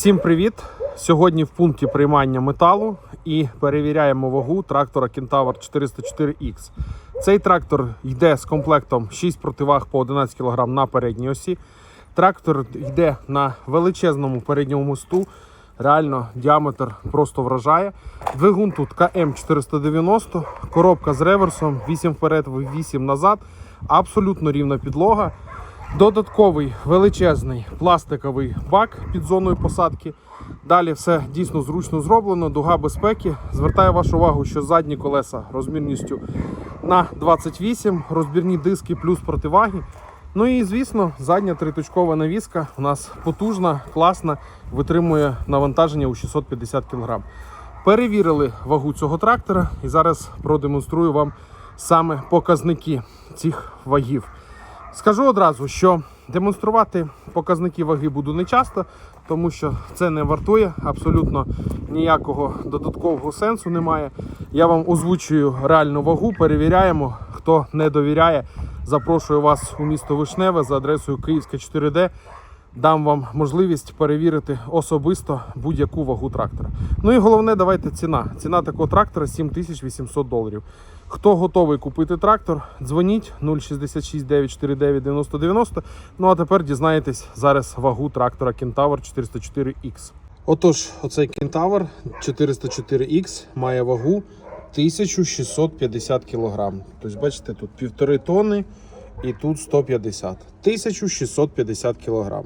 Всім привіт! Сьогодні в пункті приймання металу і перевіряємо вагу трактора Kentaur 404X. Цей трактор йде з комплектом 6 противаг по 11 кг на передній осі. Трактор йде на величезному передньому мосту. Реально діаметр просто вражає. Двигун тут КМ490, коробка з реверсом, 8 вперед, 8 назад. Абсолютно рівна підлога. Додатковий величезний пластиковий бак під зоною посадки. Далі все дійсно зручно зроблено. Дуга безпеки. Звертаю вашу увагу, що задні колеса розмірністю на 28, розбірні диски плюс противаги. Ну і звісно, задня триточкова навіска у нас потужна, класна, витримує навантаження у 650 кг. Перевірили вагу цього трактора і зараз продемонструю вам саме показники цих вагів. Скажу одразу, що демонструвати показники ваги буду не часто, тому що це не вартує абсолютно ніякого додаткового сенсу немає. Я вам озвучую реальну вагу, перевіряємо. Хто не довіряє, запрошую вас у місто Вишневе за адресою Київська 4D. Дам вам можливість перевірити особисто будь-яку вагу трактора. Ну і головне, давайте ціна. Ціна такого трактора 7800 доларів. Хто готовий купити трактор, дзвоніть 066 949 90 90. Ну а тепер дізнаєтесь зараз вагу трактора Kentaur 404X. Отож, оцей Kentaur 404X має вагу 1650 кг. Тобто, бачите, тут півтори тонни і тут 150. 1650 кг.